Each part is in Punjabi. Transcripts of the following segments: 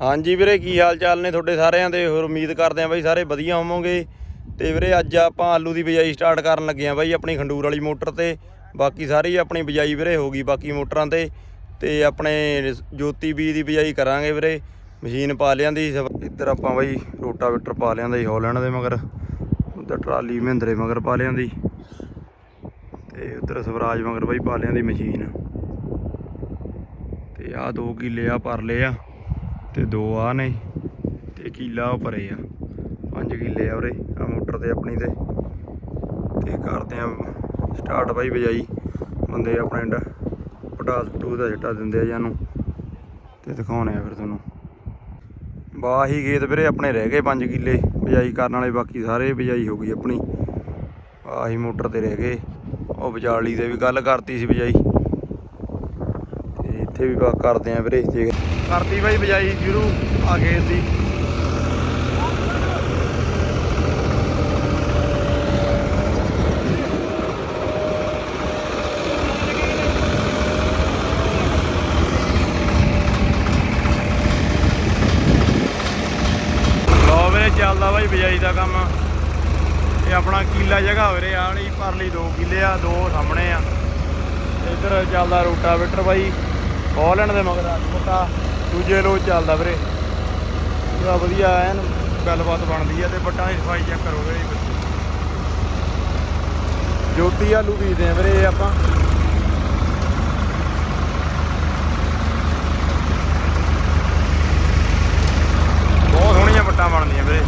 ਹਾਂਜੀ ਵੀਰੇ, ਕੀ ਹਾਲ ਚਾਲ ਨੇ ਤੁਹਾਡੇ ਸਾਰਿਆਂ ਦੇ? ਹੋਰ ਉਮੀਦ ਕਰਦੇ ਆਂ ਬਾਈ ਸਾਰੇ ਵਧੀਆ ਹੋਵੋਗੇ। ਤੇ ਵੀਰੇ, ਅੱਜ ਆਪਾਂ ਆਲੂ ਦੀ ਬਿਜਾਈ ਸਟਾਰਟ ਕਰਨ ਲੱਗੇ ਆਂ ਬਾਈ ਆਪਣੀ ਖੰਡੂਰ ਵਾਲੀ ਮੋਟਰ ਤੇ। ਬਾਕੀ ਸਾਰੀ ਆਪਣੀ ਬਿਜਾਈ ਵੀਰੇ ਹੋ ਗਈ ਬਾਕੀ ਮੋਟਰਾਂ ਤੇ। ਤੇ ਆਪਣੇ ਜੋਤੀ ਬੀ ਦੀ ਬਿਜਾਈ ਕਰਾਂਗੇ ਵੀਰੇ। ਮਸ਼ੀਨ ਪਾ ਲਿਆਂਦੀ ਸਭ- ਇੱਧਰ ਆਪਾਂ ਬਾਈ ਰੋਟਾਵੇਟਰ ਪਾ ਲਿਆਂਦਾ ਜੀ ਹੌਲੈਂਡ ਦੇ ਮਗਰ। ਉੱਧਰ ਟਰਾਲੀ ਮਹਿੰਦਰੇ ਮਗਰ ਪਾ ਲਿਆਂਦੀ ਤੇ ਉੱਧਰ ਸਵਰਾਜ ਮਗਰ ਬਾਈ ਪਾ ਲਿਆਂਦੀ ਮਸ਼ੀਨ। ਤੇ ਆਹ ਦੋ ਕਿੱਲੇ ਆ ਪਰ ਲਏ ਆ। ਤੇ ਦੋ ਆ ਨੇ ਤੇ ਕਿੱਲਾ ਉਹ ਭਰੇ ਆ। ਪੰਜ ਕਿੱਲੇ ਆ ਉਰੇ, ਆ ਮੋਟਰ ਤੇ ਆਪਣੀ ਤੇ। ਤੇ ਕਰਦੇ ਆ ਸਟਾਰਟ ਬਾਈ ਬਜਾਈ ਬੰਦੇ ਆਪਣੇ ਡ ਪਟਾਸ ਪਟੂ ਦਾ ਛੱਟਾ ਦਿੰਦੇ ਆ ਜਾਨੂੰ ਤੇ ਦਿਖਾਉਣੇ ਆ ਫਿਰ ਤੁਹਾਨੂੰ। ਬਾਹੀ ਖੇਤ ਵੀਰੇ, ਆਪਣੇ ਰਹਿ ਗਏ 5 ਕਿੱਲੇ। ਬਜਾਈ ਕਰਨ ਵਾਲੇ ਬਾਕੀ ਸਾਰੇ ਬਜਾਈ ਹੋ ਗਈ ਆਪਣੀ। ਆਹੀ ਮੋਟਰ ਤੇ ਰਹਿ ਗਏ। ਉਹ ਵਿਚਾਲੀ ਤੇ ਵੀ ਗੱਲ ਕਰਤੀ ਸੀ ਬਜਾਈ ਤੇ ਇੱਥੇ ਵੀ ਬਾ ਕਰਦੇ ਆ ਵੀਰੇ ਦੇਖ ਕਰਤੀ ਬਾਈ ਬਜਾਈ ਸ਼ੁਰੂ ਆ ਗਏ ਸੀ ਚੱਲਦਾ ਬਾਈ ਬਜਾਈ ਦਾ ਕੰਮ। ਇਹ ਆਪਣਾ ਕੀਲਾ ਜਗ੍ਹਾ ਵੀਰੇ ਆ ਵਾਲੀ ਪਰਲੀ 2 ਕਿੱਲੇ ਆ, ਦੋ ਸਾਹਮਣੇ ਆ। ਤੇ ਇੱਧਰ ਚੱਲਦਾ ਰੋਟਾਵੇਟਰ ਬਾਈ ਹੌਲੈਂਡ ਦੇ ਮਗਰ ਅੱਠ ਫੁੱਟਾ ਦੂਜੇ ਰੋਜ਼ ਚੱਲਦਾ ਵੀਰੇ। ਬੜਾ ਵਧੀਆ ਐਨ ਗੱਲਬਾਤ ਬਣਦੀ ਆ ਤੇ ਵੱਟਾਂ ਦੀ ਸਫ਼ਾਈ ਚੈੱਕ ਕਰੋ ਵੀਰੇ ਜੋਤੀ ਆਲੂ ਬੀਜਦੇ ਆ ਵੀਰੇ ਆਪਾਂ। ਬਹੁਤ ਸੋਹਣੀਆਂ ਵੱਟਾਂ ਬਣਦੀਆਂ ਵੀਰੇ।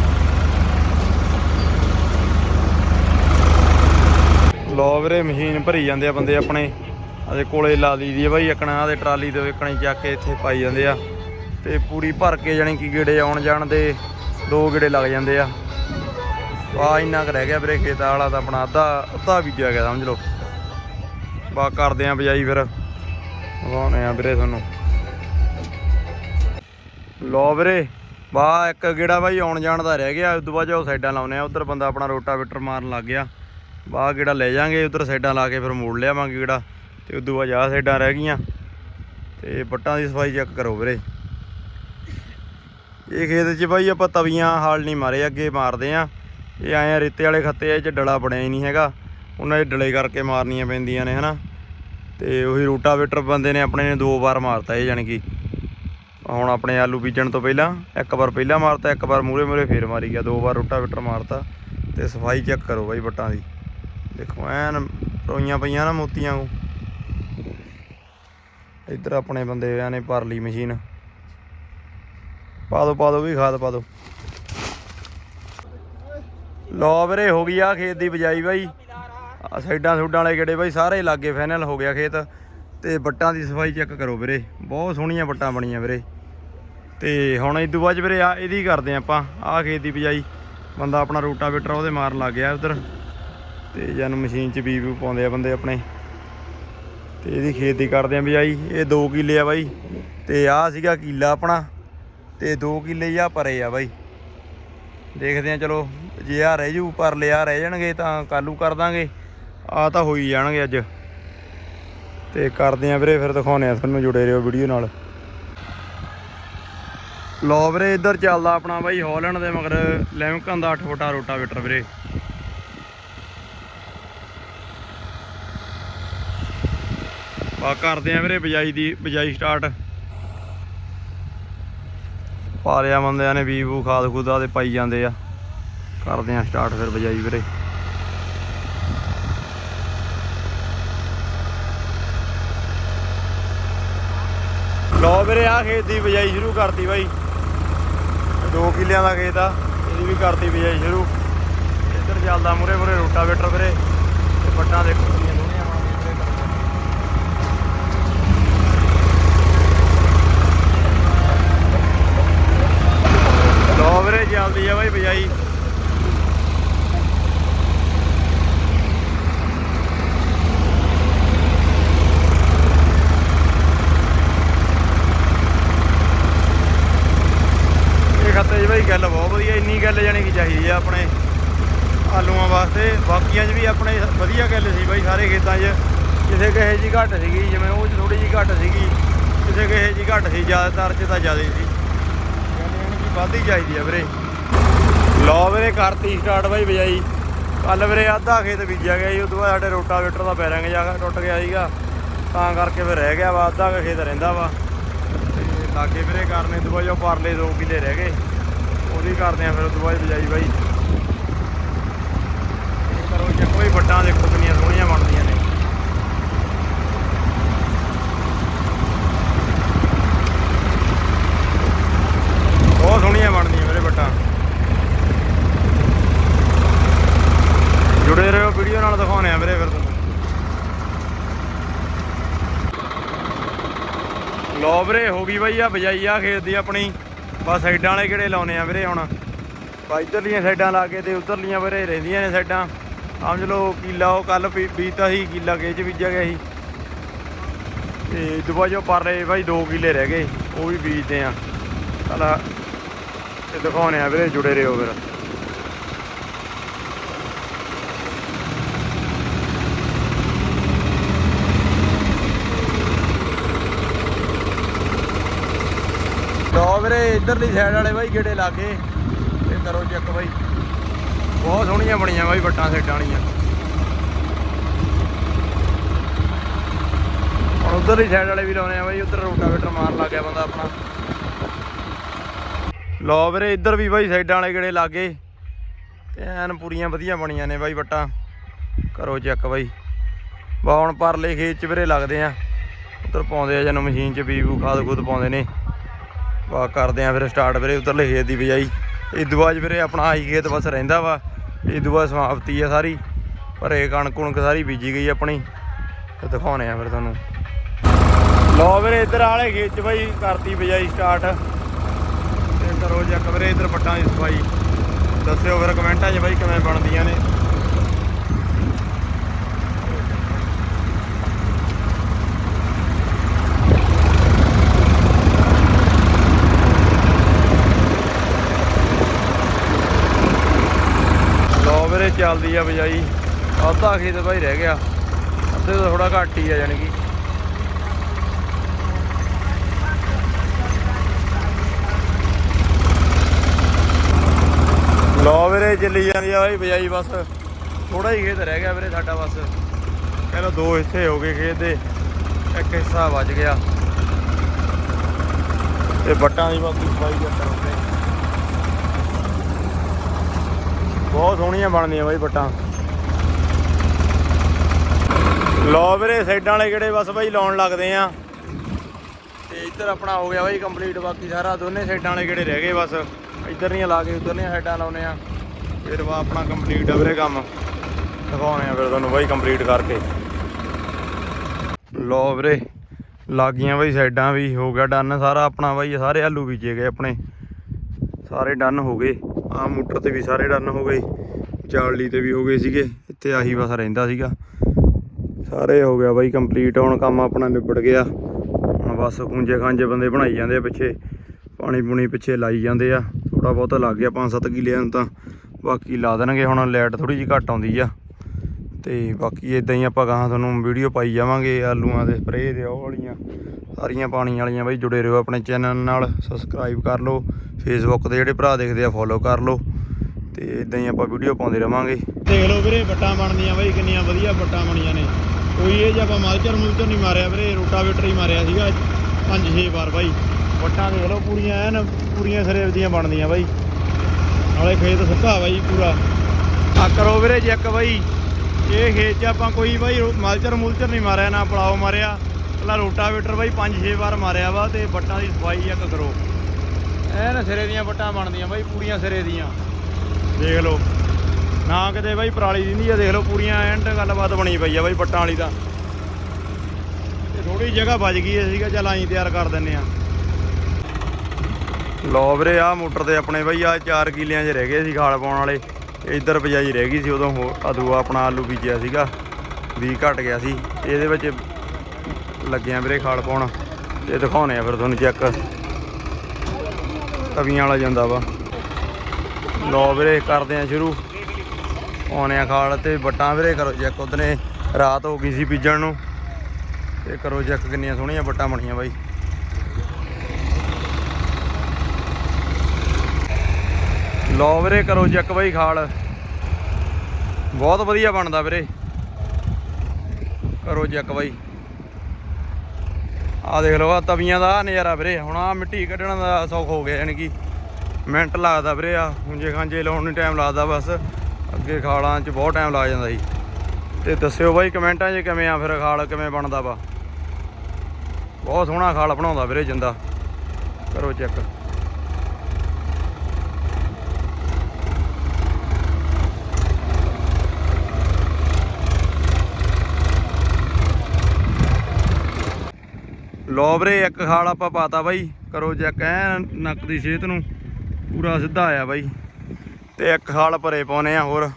ਲੋ ਵੀਰੇ, ਮਸ਼ੀਨ ਭਰੀ ਜਾਂਦੇ ਆ ਬੰਦੇ ਆਪਣੇ। ਆਦੇ ਕੋਲੇ ਲਾ ਲਈ ਦੀ ਆ ਬਾਈ ਅਕਣਾ ਆਦੇ ਟਰਾਲੀ ਦੇ ਇਕਣੇ ਚੱਕ ਕੇ ਇੱਥੇ ਪਾਈ ਜਾਂਦੇ ਆ। ਤੇ ਪੂਰੀ ਭਰ ਕੇ ਜਾਣੀ ਕਿ ਗੇੜੇ ਆਉਣ ਜਾਣ ਦੇ ਦੋ ਗੇੜੇ ਲੱਗ ਜਾਂਦੇ ਆ। ਆ ਇੰਨਾ ਕੁ ਰਹਿ ਗਿਆ ਵੀਰੇ ਖੇਤਾਂ ਵਾਲਾ ਤਾਂ ਆਪਣਾ ਅੱਧਾ ਅੱਧਾ ਬੀਜਿਆ ਗਿਆ ਸਮਝ ਲਓ। ਬਾ ਕਰਦੇ ਆ ਬਜਾਈ ਫਿਰ। ਲਗਾਉਣੇ ਆ ਵੀਰੇ ਤੁਹਾਨੂੰ। ਲੋ ਵੀਰੇ, ਬਾ ਇੱਕ ਗੇੜਾ ਬਾਈ ਆਉਣ ਜਾਣ ਦਾ ਰਹਿ ਗਿਆ, ਉਸ ਤੋਂ ਬਾਅਦ ਜੋ ਸਾਈਡਾਂ ਲਾਉਨੇ ਆ, ਉਧਰ ਬੰਦਾ ਆਪਣਾ ਰੋਟਾਵੇਟਰ ਮਾਰਨ ਲੱਗ ਗਿਆ। ਬਾ ਗੇੜਾ ਲੈ ਜਾਾਂਗੇ, ਉਧਰ ਸਾਈਡਾਂ ਲਾ ਕੇ ਫਿਰ ਮੋੜ ਲਿਆਵਾਂਗੇ ਗੇੜਾ, ਤੇ ਉਸ ਤੋਂ ਬਾਅਦ ਆਹ ਸਾਈਡਾਂ ਰਹਿ ਗਈਆਂ। ਤੇ ਪੱਟਾਂ ਦੀ ਸਫ਼ਾਈ ਚੈੱਕ ਕਰੋ ਵੀਰੇ। ਇਹ ਖੇਤ 'ਚ ਬਾਈ ਆਪਾਂ ਤਵੀਆਂ ਹਾਲ ਨਹੀਂ ਮਾਰੇ, ਅੱਗੇ ਮਾਰਦੇ ਆ। ਇਹ ਆਏ ਆ, ਰੇਤੇ ਵਾਲੇ ਖੱਤੇ ਆ, ਇਹ 'ਚ ਡਲਾ ਬਣਿਆ ਹੀ ਨਹੀਂ ਹੈਗਾ। ਉਹਨਾਂ ਦੇ ਡਲੇ ਕਰਕੇ ਮਾਰਨੀਆਂ ਪੈਂਦੀਆਂ ਨੇ, ਹਨਾ। ਤੇ ਉਹੀ ਰੋਟਾਵੇਟਰ ਬੰਦੇ ਨੇ ਆਪਣੇ ਨੇ ਦੋ ਵਾਰ ਮਾਰਤਾ ਇਹ, ਜਾਣੀ ਕਿ ਹੁਣ ਆਪਣੇ ਆਲੂ ਬੀਜਣ ਤੋਂ ਪਹਿਲਾਂ, ਇੱਕ ਵਾਰ ਪਹਿਲਾਂ ਮਾਰਤਾ, ਇੱਕ ਵਾਰ ਮੂਰੇ ਮੂਰੇ ਫੇਰ ਮਾਰੀ ਗਿਆ, ਦੋ ਵਾਰ ਰੋਟਾਵੇਟਰ ਮਾਰਤਾ। ਤੇ ਸਫ਼ਾਈ ਚੈੱਕ ਕਰੋ ਬਾਈ ਵੱਟਾਂ ਦੀ। ਦੇਖੋ, ਐਨ ਰੋਈਆਂ ਪਈਆਂ ਨਾ ਮੋਤੀਆਂ ਨੂੰ। ਇੱਧਰ ਆਪਣੇ ਬੰਦੇ ਆਇਆ ਨੇ, ਭਰ ਮਸ਼ੀਨ। ਪਾ ਦੋ ਪਾ ਦੋ, ਵੀ ਖਾਦ ਪਾ ਦੋ। ਲੋ ਵੀਰੇ, ਹੋ ਗਈ ਆ ਖੇਤ ਦੀ ਬਜਾਈ ਬਾਈ। ਆ ਸਾਈਡਾਂ ਸੂਡਾਂ ਵਾਲੇ ਗੇੜੇ ਬਾਈ, ਸਾਰੇ ਲਾਗੇ ਫਾਈਨਲ ਹੋ ਗਿਆ ਖੇਤ। ਤੇ ਵੱਟਾਂ ਦੀ ਸਫ਼ਾਈ ਚੈੱਕ ਕਰੋ ਵੀਰੇ। ਬਹੁਤ ਸੋਹਣੀਆਂ ਵੱਟਾਂ ਬਣੀਆਂ ਵੀਰੇ। ਤੇ ਹੁਣ ਇਸ ਤੋਂ ਬਾਅਦ 'ਚ ਵੀਰੇ ਆ ਇਹਦੀ ਕਰਦੇ ਆਪਾਂ ਆ ਖੇਤ ਦੀ ਬਜਾਈ। ਬੰਦਾ ਆਪਣਾ ਰੋਟਾਵੇਟਰ ਉਹਦੇ ਮਾਰਨ ਲੱਗ ਗਿਆ ਉਧਰ। ਤੇ ਜਨ ਮਸ਼ੀਨ 'ਚ ਬੀ ਵੀ ਪਾਉਂਦੇ ਆ ਬੰਦੇ ਆਪਣੇ। ਤੇ ਇਹਦੀ ਖੇਤ ਦੀ ਕਰਦੇ ਆ ਬਜਾਈ। ਇਹ 2 ਕਿੱਲੇ ਆ ਬਾਈ। ਤੇ ਆ ਸੀਗਾ ਕਿੱਲਾ ਆਪਣਾ। ਤੇ 2 ਕਿੱਲੇ ਆ ਪਰੇ ਆ ਬਾਈ। ਦੇਖਦੇ ਆ ਚਲੋ, ਜੇ ਆ ਰਹਿ ਜੂ ਪਰ ਲਿਆ ਰਹਿ ਜਾਣਗੇ ਤਾਂ ਕਾਲੂ ਕਰ ਦਾਂਗੇ। ਆ ਤਾਂ ਹੋਈ ਜਾਣਗੇ ਅੱਜ। ਤੇ ਕਰਦੇ ਆ ਵੀਰੇ ਫਿਰ ਦਿਖਾਉਨੇ ਆ ਤੁਹਾਨੂੰ ਜੁੜੇ ਰਹੋ ਵੀਡੀਓ ਨਾਲ। ਲੋ ਵੀਰੇ, ਇੱਧਰ ਚੱਲਦਾ ਆਪਣਾ ਬਾਈ ਹਾਲੈਂਡ ਦੇ, ਮਗਰ ਲੈਮਕਨ ਦਾ 8 ਫੁੱਟਾ ਰੋਟਾਵੇਟਰ ਵੀਰੇ। ਆ ਕਰਦੇ ਆ ਵੀਰੇ, ਬਜਾਈ ਦੀ, ਬਜਾਈ ਸਟਾਰਟ। ਪਾ ਲਿਆ ਬੰਦਿਆਂ ਨੇ ਬੀ ਖਾਦ ਖੁਦਾ ਤੇ ਪਾਈ ਜਾਂਦੇ ਆ। ਕਰਦੇ ਆ ਸਟਾਰਟ ਫਿਰ ਬਜਾਈ ਵੀਰੇ। ਲੋ ਵੀਰੇ ਆ ਖੇਤ ਦੀ ਬਜਾਈ ਸ਼ੁਰੂ ਕਰਤੀ ਬਾਈ। 2 ਕਿੱਲਿਆਂ ਦਾ ਖੇਤ ਆ, ਇਹਦੀ ਵੀ ਕਰਤੀ ਬਜਾਈ ਸ਼ੁਰੂ। ਇੱਧਰ ਚੱਲਦਾ ਮੂਰੇ ਮੂਰੇ ਰੋਟਾਵੇਟਰ ਵੀਰੇ। ਤੇ ਵੱਟਾਂ ਦੇਖੋ ਕਿੰਨੀਆਂ ਸੋਹਣੀਆਂ ਬਣਦੀਆਂ ਵੀਰੇ ਲੋ ਵੀਰੇ ਚੱਲਦੀ ਆ ਬਾਈ ਬਜਾਈ। ਇਹ ਖੱਤੇ 'ਚ ਬਾਈ ਗੱਲ ਬਹੁਤ ਵਧੀਆ, ਇੰਨੀ ਗੱਲ ਜਾਣੀ ਕਿ ਚਾਹੀਦੀ ਆ ਆਪਣੇ ਆਲੂਆਂ ਵਾਸਤੇ। ਬਾਕੀਆਂ 'ਚ ਵੀ ਆਪਣੇ ਵਧੀਆ ਗੱਲ ਸੀ ਬਾਈ ਸਾਰੇ ਖੇਤਾਂ 'ਚ। ਕਿਸੇ ਕਹੇ ਜੀ ਘੱਟ ਸੀਗੀ, ਜਿਵੇਂ ਉਹ 'ਚ ਥੋੜੀ ਜੀ ਘੱਟ ਸੀਗੀ। ਕਿਸੇ ਕਹੇ ਜੀ ਘੱਟ ਸੀ, ਜ਼ਿਆਦਾਤਰ 'ਚ ਤਾਂ ਜ਼ਿਆਦਾ ਸੀ। ਵੱਧ ਹੀ ਚਾਹੀਦੀ ਆ ਵੀਰੇ। ਲਓ ਵੀਰੇ, ਕਰਤੀ ਸਟਾਰਟ ਬਾਈ ਬਜਾਈ ਕੱਲ ਵੀਰੇ ਅੱਧਾ ਖੇਤ ਬੀਜਿਆ ਗਿਆ ਜੀ, ਉਦੋਂ ਬਾਅਦ ਸਾਡੇ ਰੋਟਾਵੇਟਰ ਦਾ ਬੈਰਿੰਗ ਜਾ ਟੁੱਟ ਗਿਆ ਸੀਗਾ। ਤਾਂ ਕਰਕੇ ਫਿਰ ਰਹਿ ਗਿਆ ਵਾ, ਅੱਧਾ ਕੁ ਖੇਤ ਰਹਿੰਦਾ ਵਾ। ਤੇ ਲਾਗੇ ਵੀਰੇ ਕਰਨੇ ਤੋਂ ਬਾਅਦ ਜੋ ਪਰਲੇ ਦੋ ਕਿੱਲੇ ਰਹਿ ਗਏ। ਉਹਦੀ ਕਰਦੇ ਆ ਫਿਰ ਉਦੋਂ ਬਾਅਦ ਬਜਾਈ ਬਾਈ। ਇਹ ਕਰੋ ਜੇ ਕੋਈ ਵੱਡਾਂ ਦੇਖੋ ਕਿੰਨੀਆਂ ਸੋਹਣੀਆਂ ਬਣਦੀਆਂ ਨੇ ਬਹੁਤ ਸੋਹਣੀਆਂ ਬਣਦੀਆਂ ਮੇਰੇ ਵੱਟਾਂ ਜੁੜੇ ਰਹੋ ਵੀਡੀਓ ਨਾਲ ਦਿਖਾਉਣੇ ਆ ਵੀਰੇ ਫਿਰ ਤੁਹਾਨੂੰ ਲੋ ਵੀਰੇ ਹੋ ਗਈ ਬਾਈ ਆ ਬਜਾਈ ਆ ਖੇਤ ਦੀ ਆਪਣੀ। ਬਸ ਸਾਈਡਾਂ ਵਾਲੇ ਕਿਹੜੇ ਲਾਉਨੇ ਆ ਵੀਰੇ ਹੁਣ? ਬਾ ਇੱਧਰਲੀਆਂ ਸਾਈਡਾਂ ਲਾ ਕੇ ਤੇ ਉੱਧਰਲੀਆਂ ਵੀਰੇ ਰਹਿੰਦੀਆਂ ਨੇ ਸਾਈਡਾਂ। ਸਮਝ ਲਓ ਕੀਲਾ, ਉਹ ਕੱਲ ਬੀਜਤਾ ਸੀ, ਕੀਲਾ ਕੇ ਚ ਬੀਜਿਆ ਗਿਆ ਸੀ। ਤੇ ਦੁਬਾ ਜੋ ਪਰਲੇ ਬਾਈ 2 ਕਿੱਲੇ ਰਹਿ ਗਏ, ਉਹ ਵੀ ਬੀਜਦੇ ਆ। ਚਲ ਤੇ ਦਿਖਾਉਣੇ ਆ ਵੀਰੇ ਜੁੜੇ ਰਹੋ ਫਿਰ ਲੋ ਵੀਰੇ, ਇਧਰਲੀ ਸਾਈਡ ਵਾਲੇ ਬਾਈ ਗੇੜੇ ਲਾਗੇ ਤੇ ਕਰੋ ਚੈੱਕ ਬਾਈ। ਬਹੁਤ ਸੋਹਣੀਆਂ ਬਣੀਆਂ ਬਾਈ ਵੱਟਾਂ ਸਾਈਡਾਂ ਵਾਲੀਆਂ। ਹੁਣ ਉਧਰਲੀ ਸਾਈਡ ਵਾਲੇ ਵੀ ਲਾਉਣੇ ਆ ਬਾਈ, ਉਧਰ ਰੋਟਾਵੇਟਰ ਮਾਰ ਲੱਗ ਗਿਆ ਬੰਦਾ ਆਪਣਾ। ਲੋ ਵੀਰੇ, ਇੱਧਰ ਵੀ ਬਾਈ ਸਾਈਡਾਂ ਵਾਲੇ ਗੇੜੇ ਲਾਗੇ ਤੇ ਐਨ ਪੂਰੀਆਂ ਵਧੀਆ ਬਣੀਆਂ ਨੇ ਬਾਈ ਵੱਟਾਂ। ਕਰੋ ਚੈੱਕ ਬਾਈ। ਬਾ, ਹੁਣ ਪਰਲੇ ਖੇਤ ਚ ਵੀਰੇ ਲੱਗਦੇ ਆ। ਉਧਰ ਪਾਉਂਦੇ ਆ ਜਨ ਮਸ਼ੀਨ ਚ ਬੀ ਬੂ ਖਾਦ ਖੁਦ ਪਾਉਂਦੇ ਨੇ। ਵਾ ਕਰਦੇ ਆ ਫਿਰ ਸਟਾਰਟ ਵੀਰੇ ਉਧਰਲੇ ਖੇਤ ਦੀ ਬਜਾਈ। ਇਹ ਦੁਆਜ ਵੀਰੇ ਆਪਣਾ ਆਹੀ ਖੇਤ ਬਸ ਰਹਿੰਦਾ ਵਾ। ਇਹ ਦੁਆ ਸਮਾਪਤੀ ਆ ਸਾਰੀ। ਪਰ ਇਹ ਕਣਕ ਕੁਣਕ ਸਾਰੀ ਬੀਜੀ ਗਈ ਆਪਣੀ। ਤੇ ਦਿਖਾਉਣੇ ਆ ਫਿਰ ਤੁਹਾਨੂੰ। ਲੋ ਵੀਰੇ ਇੱਧਰ ਵਾਲੇ ਖੇਤ ਚ ਬਾਈ ਕਰਤੀ ਬਜਾਈ ਸਟਾਰਟ ਤੇ ਕਰੋ ਜੱਕ ਵੀਰੇ ਇੱਧਰ ਪੱਟਾਂ ਦੀ ਸਫ਼ਾਈ। ਦੱਸਿਓ ਫਿਰ ਕਮੈਂਟਾਂ 'ਚ ਬਾਈ ਕਿਵੇਂ ਬਣਦੀਆਂ ਨੇ ਲੋ ਵੀਰੇ ਚੱਲਦੀ ਆ ਬਜਾਈ। ਅੱਧਾ ਖੇਤ ਭਾਈ ਰਹਿ ਗਿਆ। ਅੱਧੇ ਤੋਂ ਥੋੜਾ ਘੱਟ ਹੀ ਆ ਜਾਣੀ ਕਿ। ਲੋ ਵੀਰੇ, ਚੱਲੀ ਜਾਂਦੀ ਆ ਬਾਈ ਬਜਾਈ ਬਸ। ਥੋੜਾ ਹੀ ਖੇਤ ਰਹਿ ਗਿਆ ਵੀਰੇ ਸਾਡਾ ਬਸ। ਕਹਿੰਦਾ ਦੋ ਹਿੱਸੇ ਹੋ ਗਏ ਖੇਤ ਦੇ। ਇੱਕ ਹਿੱਸਾ ਵੱਜ ਗਿਆ। ਤੇ ਵੱਟਾਂ ਦੀ ਬਾਕੀ ਸਫ਼ਾਈ ਕਰਦਾ ਬਹੁਤ ਸੋਹਣੀਆਂ ਬਣਦੀਆਂ ਬਾਈ ਪੱਟਾਂ। ਲੋ ਵੀਰੇ, ਸਾਈਡਾਂ ਵਾਲੇ ਕਿਹੜੇ ਬਸ ਬਾਈ ਲਾਉਣ ਲੱਗਦੇ ਆ। ਤੇ ਇੱਧਰ ਆਪਣਾ ਹੋ ਗਿਆ ਬਾਈ ਕੰਪਲੀਟ ਬਾਕੀ ਸਾਰਾ ਦੋਨੇ ਸਾਈਡਾਂ ਵਾਲੇ ਕਿਹੜੇ ਰਹਿ ਗਏ ਬਸ। ਇੱਧਰ ਨਹੀਂ ਲਾ ਕੇ ਉੱਧਰ ਉਧਰਲੀਆਂ ਸਾਈਡਾਂ ਲਾਉਨੇ ਆ। ਫਿਰ ਵਾ ਆਪਣਾ ਕੰਪਲੀਟ ਆ ਵੀਰੇ ਕੰਮ। ਦਿਖਾਉਣੇ ਆ ਫਿਰ ਤੁਹਾਨੂੰ ਬਾਈ ਕੰਪਲੀਟ ਕਰਕੇ। ਲੋ ਵੀਰੇ ਗਈਆਂ ਬਾਈ ਸਾਈਡਾਂ ਵੀ, ਹੋ ਗਿਆ ਡਨ ਸਾਰਾ ਆਪਣਾ ਬਾਈ, ਸਾਰੇ ਆਲੂ ਬੀਜੇ ਗਏ ਆਪਣੇ। ਸਾਰੇ ਡਨ ਹੋ ਗਏ। ਆ ਮੋਟਰ ਤੇ ਵੀ ਸਾਰੇ ਡਨ ਹੋ ਗਏ ਚਾਲੀ ਤੇ ਵੀ ਹੋ ਗਏ ਸੀਗੇ, ਇੱਥੇ ਆਹੀ ਬਸ ਰਹਿੰਦਾ ਸੀਗਾ। ਸਾਰੇ ਹੋ ਗਿਆ ਬਾਈ ਕੰਪਲੀਟ ਹੁਣ ਕੰਮ ਆਪਣਾ ਨਿਬੜ ਗਿਆ। ਹੁਣ ਬਸ ਕੁੰਜੇ ਖਾਂਜੇ ਬੰਦੇ ਬਣਾਈ ਜਾਂਦੇ ਆ ਪਿੱਛੇ, ਪਾਣੀ ਪੂਣੀ ਪਿੱਛੇ ਲਾਈ ਜਾਂਦੇ ਆ। ਥੋੜਾ ਬਹੁਤਾ ਲੱਗ ਗਿਆ 5-7 ਕਿੱਲਿਆਂ ਨੂੰ ਤਾਂ, ਬਾਕੀ ਲਾ ਦੇਣਗੇ, ਹੁਣ ਲਾਈਟ ਥੋੜੀ ਜਿਹੀ ਘੱਟ ਆਉਂਦੀ ਆ। ਤੇ ਬਾਕੀ ਇਦਾਂ ਹੀ ਆਪਾਂ ਗਾਹਾਂ ਤੁਹਾਨੂੰ ਵੀਡੀਓ ਪਾਈ ਜਾਵਾਂਗੇ ਆਲੂਆਂ ਦੇ ਸਪਰੇਅ ਦੇ ਉਹ ਵਾਲੀਆਂ ਸਾਰੀਆਂ ਪਾਣੀ ਵਾਲੀਆਂ ਬਾਈ ਜੁੜੇ ਰਹੋ ਆਪਣੇ ਚੈਨਲ ਨਾਲ ਸਬਸਕ੍ਰਾਈਬ ਕਰ ਲਓ ਫੇਸਬੁੱਕ ਤੇ ਜਿਹੜੇ ਭਰਾ ਦੇਖਦੇ ਆ ਫੋਲੋ ਕਰ ਲਓ ਤੇ ਇਦਾਂ ਹੀ ਆਪਾਂ ਵੀਡੀਓ ਪਾਉਂਦੇ ਰਵਾਂਗੇ। ਦੇਖ ਲਓ ਵੀਰੇ ਵੱਟਾਂ ਬਣਦੀਆਂ ਬਾਈ ਕਿੰਨੀਆਂ ਵਧੀਆ ਵੱਟਾਂ ਬਣੀਆਂ ਨੇ। ਕੋਈ ਇਹ ਜੇ ਆਪਾਂ ਮਲਚਰ ਮੁਲਚਰ ਨਹੀਂ ਮਾਰਿਆ ਵੀਰੇ ਰੋਟਾਵੇਟਰ ਹੀ ਮਾਰਿਆ ਸੀਗਾ 5-6 ਵਾਰ ਬਾਈ। ਵੱਟਾਂ ਦੇਖ ਲਓ ਪੂਰੀਆਂ ਐਨ ਪੂਰੀਆਂ ਸਿਰੇ ਦੀਆਂ ਬਣਦੀਆਂ ਬਾਈ। ਨਾਲੇ ਖੇਤ ਸੁੱਕਾ ਬਾਈ ਪੂਰਾ। ਆ ਕਰੋ ਵੀਰੇ ਚੈੱਕ ਬਾਈ। ਇਹ ਖੇਤ 'ਚ ਆਪਾਂ ਕੋਈ ਬਾਈ ਮਲਚਰ ਮੁਲਚਰ ਨਹੀਂ ਮਾਰਿਆ, ਨਾ ਪਲਾਓ ਮਾਰਿਆ, ਪਹਿਲਾਂ ਰੋਟਾਵੇਟਰ ਬਾਈ 5-6 ਵਾਰ ਮਾਰਿਆ ਵਾ ਤੇ ਵੱਟਾਂ ਦੀ ਸਫ਼ਾਈ ਇੱਕ ਕਰੋ। ਐਨ ਸਿਰੇ ਦੀਆਂ ਵੱਟਾਂ ਬਣਦੀਆਂ ਬਾਈ, ਪੂਰੀਆਂ ਸਿਰੇ ਦੀਆਂ। ਦੇਖ ਲਓ। ਨਾ ਕਿਤੇ ਬਾਈ ਪਰਾਲੀ ਦਿੰਦੀ ਆ, ਦੇਖ ਲਓ ਪੂਰੀਆਂ, ਐਂਡ ਗੱਲਬਾਤ ਬਣੀ ਪਈ ਆ ਬਾਈ ਵੱਟਾਂ ਵਾਲੀ ਤਾਂ। ਤੇ ਥੋੜੀ ਜਗ੍ਹਾ ਬਚ ਗਈ ਸੀਗਾ, ਚੱਲ ਆਈ ਤਿਆਰ ਕਰ ਦਿੰਨੇ ਆ। ਲੋ ਵੀਰੇ ਆ ਮੋਟਰ ਤੇ ਆਪਣੇ ਬਾਈ ਆ 4 ਕਿਲਿਆਂ 'ਚ ਰਹਿ ਗਏ ਸੀ ਖਾਲ ਪਾਉਣ ਵਾਲੇ। ਇੱਧਰ ਬਜਾਈ ਰਹਿ ਗਈ ਸੀ, ਉਦੋਂ ਹੋਰ ਅਦੂ ਆਪਣਾ ਆਲੂ ਬੀਜਿਆ ਸੀਗਾ ਵੀ ਘਟ ਗਿਆ ਸੀ, ਇਹਦੇ ਵਿੱਚ ਲੱਗਿਆ ਵੀਰੇ ਖਾਲ ਪਾਉਣ, ਤੇ ਦਿਖਾਉਣੇ ਆ ਫਿਰ ਤੁਹਾਨੂੰ ਚੈੱਕ ਤਵੀਆਂ ਵਾਲਾ ਜਾਂਦਾ ਵਾ। ਲੋ ਵੀਰੇ, ਕਰਦੇ ਆ ਸ਼ੁਰੂ। ਆਉਣੇ ਆ ਖਾਲ ਤੇ ਵੱਟਾਂ ਵੀਰੇ, ਕਰੋ ਚੈੱਕ ਉਹਦਨੇ ਰਾਤ ਹੋ ਗਈ ਸੀ ਬੀਜਣ ਨੂੰ। ਤੇ ਕਰੋ ਚੈੱਕ ਕਿੰਨੀਆਂ ਸੋਹਣੀਆਂ ਵੱਟਾਂ ਬਣੀਆਂ ਬਾਈ। ਲਓ ਵੀਰੇ, ਕਰੋ ਚੈੱਕ ਬਾਈ ਖਾਲ। ਬਹੁਤ ਵਧੀਆ ਬਣਦਾ ਵੀਰੇ। ਕਰੋ ਚੈੱਕ ਬਾਈ। ਆ ਦੇਖ ਲਓ ਆ ਤਵੀਆਂ ਦਾ ਆਹ ਨਜ਼ਾਰਾ ਵੀਰੇ। ਹੁਣ ਆ ਮਿੱਟੀ ਕੱਢਣ ਦਾ ਸੌਖ ਹੋ ਗਿਆ, ਯਾਨੀ ਕਿ ਮਿੰਟ ਲੱਗਦਾ ਵੀਰੇ ਆ ਹੁੰਜੇ ਖਾਂਜੇ ਲਾਉਣ ਨੂੰ ਟਾਈਮ ਲੱਗਦਾ ਬਸ। ਅੱਗੇ ਖਾਲਾਂ 'ਚ ਬਹੁਤ ਟਾਈਮ ਲੱਗ ਜਾਂਦਾ ਸੀ। ਤੇ ਦੱਸਿਓ ਬਾਈ, ਕਮੈਂਟਾਂ 'ਚ ਕਿਵੇਂ ਆ ਫਿਰ ਖਾਲ, ਕਿਵੇਂ ਬਣਦਾ ਵਾ? ਬਹੁਤ ਸੋਹਣਾ ਖਾਲ ਬਣਾਉਂਦਾ ਵੀਰੇ, ਜਿੰਦਾ। ਕਰੋ ਚੈੱਕ ਲੋਬਰੇ ਇੱਕ ਖਾਲ ਆਪਾਂ ਪਾਤਾ ਬਾਈ। ਕਰੋ ਚੈੱਕ ਐ ਨੱਕ ਦੀ ਸਿਹਤ ਨੂੰ। ਪੂਰਾ ਸਿੱਧਾ ਆਇਆ ਬਾਈ। ਤੇ ਇੱਕ ਖਾਲ ਭਰੇ ਪਾਉਨੇ ਆ ਹੋਰ।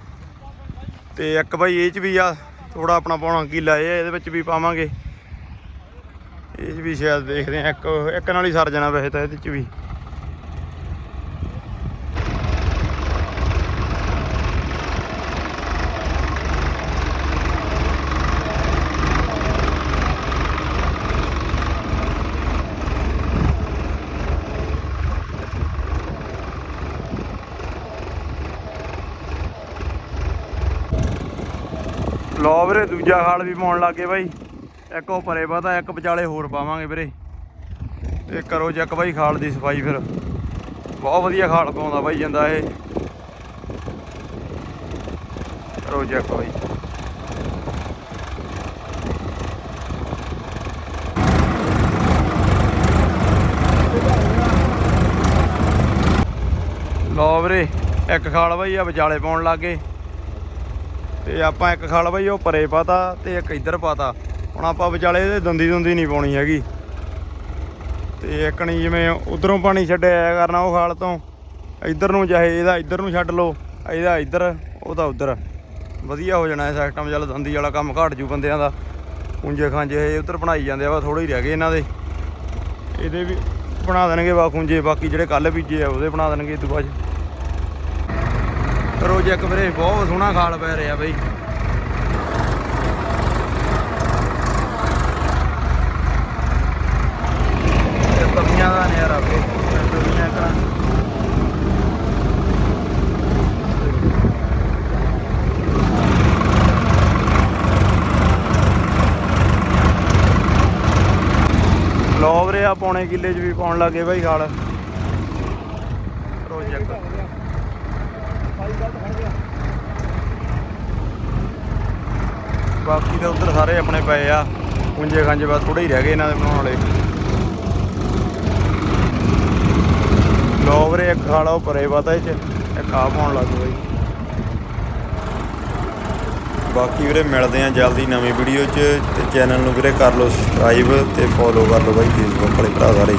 ਤੇ ਇੱਕ ਬਾਈ ਇਹ ਚ ਵੀ ਆ ਥੋੜਾ ਆਪਣਾ ਪਾਉਣਾ ਕੀਲਾ ਇਹ, ਇਹਦੇ ਵਿੱਚ ਵੀ ਪਾਵਾਂਗੇ। ਇਹ ਚ ਵੀ ਸ਼ਾਇਦ ਦੇਖਦੇ ਆ, ਇੱਕ ਇੱਕ ਨਾਲ ਹੀ ਸਰ ਜਾਣਾ ਵੈਸੇ ਤਾਂ ਇਹਦੇ ਚ ਵੀ ਲੋ ਵੀਰੇ, ਦੂਜਾ ਖਾਲ ਵੀ ਪਾਉਣ ਲੱਗੇ ਬਾਈ। ਇੱਕ ਉਹ ਪਰੇ ਪਤਾ ਇੱਕ ਵਿਚਾਲੇ ਹੋਰ ਪਾਵਾਂਗੇ ਵੀਰੇ। ਤੇ ਕਰੋ ਚੱਕ ਬਾਈ ਖਾਲ ਦੀ ਸਫ਼ਾਈ ਫਿਰ। ਬਹੁਤ ਵਧੀਆ ਖਾਲ ਪਾਉਂਦਾ ਬਾਈ ਜਾਂਦਾ ਇਹ। ਕਰੋ ਚੱਕ ਬਾਈ। ਲੋ ਵੀਰੇ, ਇੱਕ ਖਾਲ ਬਾਈ ਆ ਵਿਚਾਲੇ ਪਾਉਣ ਲੱਗੇ। ਤੇ ਆਪਾਂ ਇੱਕ ਖਾਲ ਬਾਈ, ਉਹ ਪਰੇ ਪਾਤਾ ਤੇ ਇੱਕ ਇੱਧਰ ਪਾਤਾ। ਹੁਣ ਆਪਾਂ ਵਿਚਾਲੇ ਇਹਦੇ ਦੰਦੀ ਦੁੰਦੀ ਨਹੀਂ ਪਾਉਣੀ ਹੈਗੀ। ਤੇ ਇੱਕ ਨਹੀਂ ਜਿਵੇਂ ਉਧਰੋਂ ਪਾਣੀ ਛੱਡਿਆ ਕਰਨਾ ਉਹ ਖਾਲ ਤੋਂ। ਇੱਧਰ ਨੂੰ ਚਾਹੇ ਇਹਦਾ ਇੱਧਰ ਨੂੰ ਛੱਡ ਲਓ, ਇਹਦਾ ਇੱਧਰ ਉਹਦਾ ਉੱਧਰ। ਵਧੀਆ ਹੋ ਜਾਣਾ ਇਹ ਸਿਸਟਮ ਚੱਲ ਦੰਦੀ ਵਾਲਾ ਕੰਮ ਘਟ ਜੂ ਬੰਦਿਆਂ ਦਾ। ਕੁੰਜੇ ਖਾਂਜੇ ਇਹ ਉੱਧਰ ਬਣਾਈ ਜਾਂਦੇ ਆ ਵਾ ਥੋੜੇ ਹੀ ਰਹਿ ਗਏ ਇਹਨਾਂ ਦੇ। ਇਹਦੇ ਵੀ ਬਣਾ ਦੇਣਗੇ ਵਾ ਖੁੰਜੇ ਬਾਕੀ ਜਿਹੜੇ ਕੱਲ ਬੀਜੇ ਆ ਉਹਦੇ ਬਣਾ ਦੇਣਗੇ ਇਹ ਤੋਂ ਬਾਅਦ। ਕਰੋ ਚੈੱਕ ਵੀਰੇ, ਬਹੁਤ ਸੋਹਣਾ ਖਾਲ ਪੈ ਰਿਹਾ ਬਈ। ਇਹ ਤਵੀਆਂ ਦਾ ਨਜ਼ਾਰਾ ਵੀਰੇ ਤਵੀਆਂ ਕਰਾਂ ਲੋ ਆ ਪੌਣੇ ਕਿੱਲੇ 'ਚ ਵੀ ਪਾਉਣ ਲੱਗੇ ਬਾਈ ਖਾਲ ਕਰੋ ਚੈੱਕ ਬਾਕੀ ਤਾਂ ਉਧਰ ਸਾਰੇ ਆਪਣੇ ਪਏ ਆ। ਪੁੰਜੇ ਖੰਜੇ ਬਸ ਥੋੜੇ ਹੀ ਰਹਿ ਗਏ ਇਹਨਾਂ ਦੇ ਬਣਾਉਣ ਵਾਲੇ। ਲੋ ਵੀਰੇ, ਇੱਕ ਖਾਲਾ ਉਹ ਪਰੇ ਪਤਾ ਇਹ ਚ। ਇੱਕ ਆ ਪਾਉਣ ਲੱਗ ਬਈ। ਬਾਕੀ ਵੀਰੇ, ਮਿਲਦੇ ਆ ਜਲਦੀ ਨਵੀਂ ਵੀਡੀਓ 'ਚ। ਤੇ ਚੈਨਲ ਨੂੰ ਵੀਰੇ ਕਰ ਲਓ ਸਬਸਕ੍ਰਾਈਬ ਤੇ ਫੋਲੋ ਕਰ ਲਓ ਬਾਈ ਫੇਸਬੁੱਕ ਵਾਲੇ ਭਰਾ ਸਾਰੇ।